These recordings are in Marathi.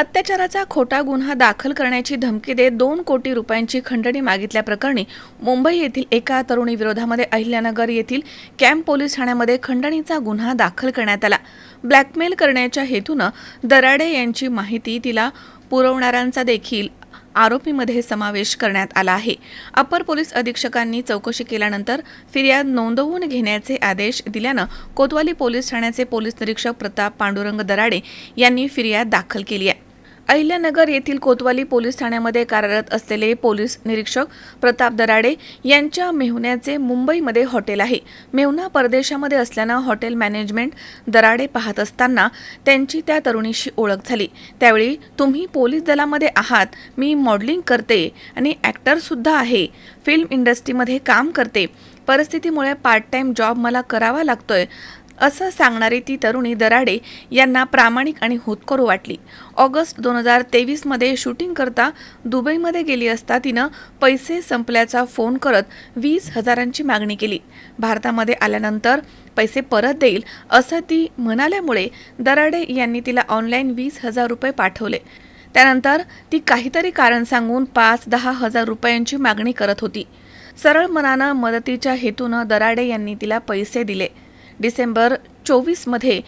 अत्याचाराचा खोटा गुन्हा दाखल करण्याची धमकी देत दोन कोटी रुपयांची खंडणी मागितल्याप्रकरणी मुंबई येथील एका तरुणीविरोधामध्ये अहिल्यानगर येथील कॅम्प पोलीस ठाण्यामध्ये खंडणीचा गुन्हा दाखल करण्यात आला. ब्लॅकमेल करण्याच्या हेतूनं दराडे यांची माहिती तिला पुरवणाऱ्यांचा देखील आरोपीमध्ये समावेश करण्यात आला आहे. अपर पोलीस अधीक्षकांनी चौकशी केल्यानंतर फिर्याद नोंदवून घेण्याचे आदेश दिल्यानं कोतवाली पोलीस ठाण्याचे पोलीस निरीक्षक प्रताप पांडुरंग दराडे यांनी फिर्याद दाखल केली आहे. अहिल्यानगर येथील कोतवाली पोलीस ठाण्यामध्ये कार्यरत असलेले पोलीस निरीक्षक प्रताप दराडे यांच्या मेहुण्याचे मुंबईमध्ये हॉटेल आहे. मेहुणा परदेशामध्ये असल्यानं हॉटेल मॅनेजमेंट दराडे पाहत असताना त्यांची त्या तरुणीशी ओळख झाली. त्यावेळी तुम्ही पोलीस दलामध्ये आहात मी मॉडेलिंग करते आणि ॲक्टरसुद्धा आहे फिल्म इंडस्ट्रीमध्ये काम करते. परिस्थितीमुळे पार्ट टाईम जॉब मला करावा लागतोय असं सांगणारी ती तरुणी दराडे यांना प्रामाणिक आणि होतकरू वाटली. ऑगस्ट दोन हजार तेवीसमध्ये शूटिंग करता दुबईमध्ये गेली असता तिनं पैसे संपल्याचा फोन करत वीस हजारांची मागणी केली. भारतामध्ये आल्यानंतर पैसे परत देईल असं ती म्हणाल्यामुळे दराडे यांनी तिला ऑनलाईन वीस हजार रुपये पाठवले. त्यानंतर ती काहीतरी कारण सांगून पाच दहा हजार रुपयांची मागणी करत होती. सरळ मनानं मदतीच्या हेतूनं दराडे यांनी तिला पैसे दिले. डिसेंबर चोवीसमध्ये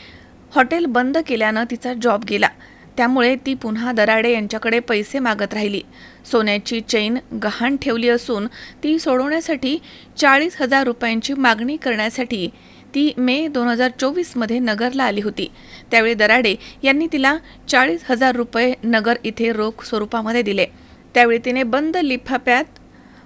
हॉटेल बंद केल्यानं तिचा जॉब गेला. त्यामुळे ती पुन्हा दराडे यांच्याकडे पैसे मागत राहिली. सोन्याची चेन गहाण ठेवली असून ती सोडवण्यासाठी चाळीस हजार रुपयांची मागणी करण्यासाठी ती मे दोन हजार चोवीसमध्ये नगरला आली होती. त्यावेळी दराडे यांनी तिला चाळीस हजार रुपये नगर इथे रोख स्वरूपामध्ये दिले. त्यावेळी तिने बंद लिफाफ्यात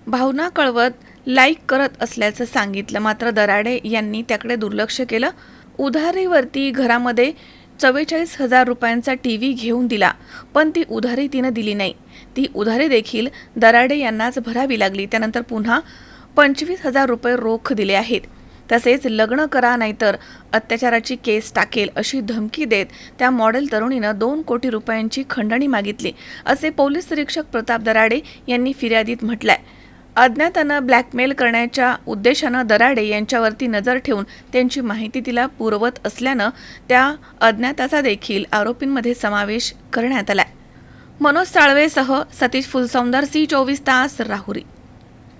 भावना कळवत लाईक करत असल्याचं सांगितलं. मात्र दराडे यांनी त्याकडे दुर्लक्ष केलं. उधारीवरती घरामध्ये चव्वेचाळीस हजार रुपयांचा टी व्ही घेऊन दिला पण ती उधारी तिनं दिली नाही. ती उधारी देखील दराडे यांनाच भरावी लागली. त्यानंतर पुन्हा पंचवीस हजार रुपये रोख दिले आहेत. तसेच लग्न करा नाहीतर अत्याचाराची केस टाकेल अशी धमकी देत त्या मॉडेल तरुणीनं दोन कोटी रुपयांची खंडणी मागितली असे पोलीस निरीक्षक प्रताप दराडे यांनी फिर्यादीत म्हटलंय. अज्ञातानं ब्लॅकमेल करण्याच्या उद्देशानं दराडे यांच्यावरती नजर ठेवून त्यांची माहिती तिला पुरवत असल्यानं त्या अज्ञाताचा देखील आरोपींमध्ये समावेश करण्यात आलाय. मनोज साळवेसह सतीश फुलसौंदर सी चोवीस तास राहुरी.